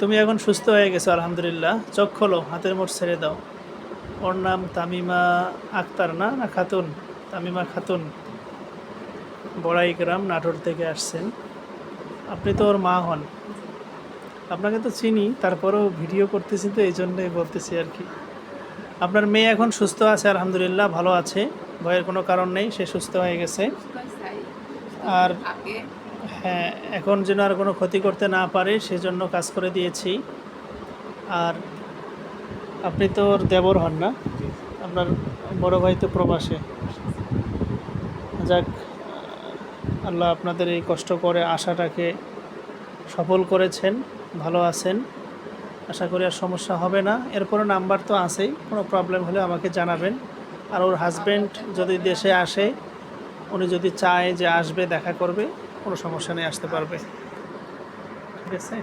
তুমি এখন সুস্থ হয়ে গেছো আলহামদুলিল্লাহ। চোখ খোলো হাতের মোট ছেড়ে দাও। ওর নাম তামিমা আক্তার না না খাতুন? তামিমা খাতুন। বড়াই গ্রাম নাটোর থেকে আসছেন। আপনি তো ওর মা হন। আপনাকে তো চিনি তারপরেও ভিডিও করতেছি তো এই জন্যই বলতেছি আর কি। আপনার মেয়ে এখন সুস্থ আছে আলহামদুলিল্লাহ ভালো আছে। ভয়ের কোনো কারণ নেই সে সুস্থ হয়ে গেছে। আর হ্যাঁ এখন যেন আর কোনো ক্ষতি করতে না পারে, সেজন্য কাজ করে দিয়েছি। আর আপনি তো ওর দেবর হন না? আপনার বড় ভাই তো প্রবাসে। যাক, আল্লাহ আপনাদের এই কষ্ট করে আশাটাকে সফল করেছেন, ভালো আছেন। আশা করি আর সমস্যা হবে না। এরপরে নাম্বার তো আছেই, কোনো প্রবলেম হলে আমাকে জানাবেন। আর ওর হাজব্যান্ড যদি দেশে আসে, উনি যদি চায় যে আসবে, দেখা করবে কোনো সমস্যা নেই আসতে পারবে। ঠিক আছে?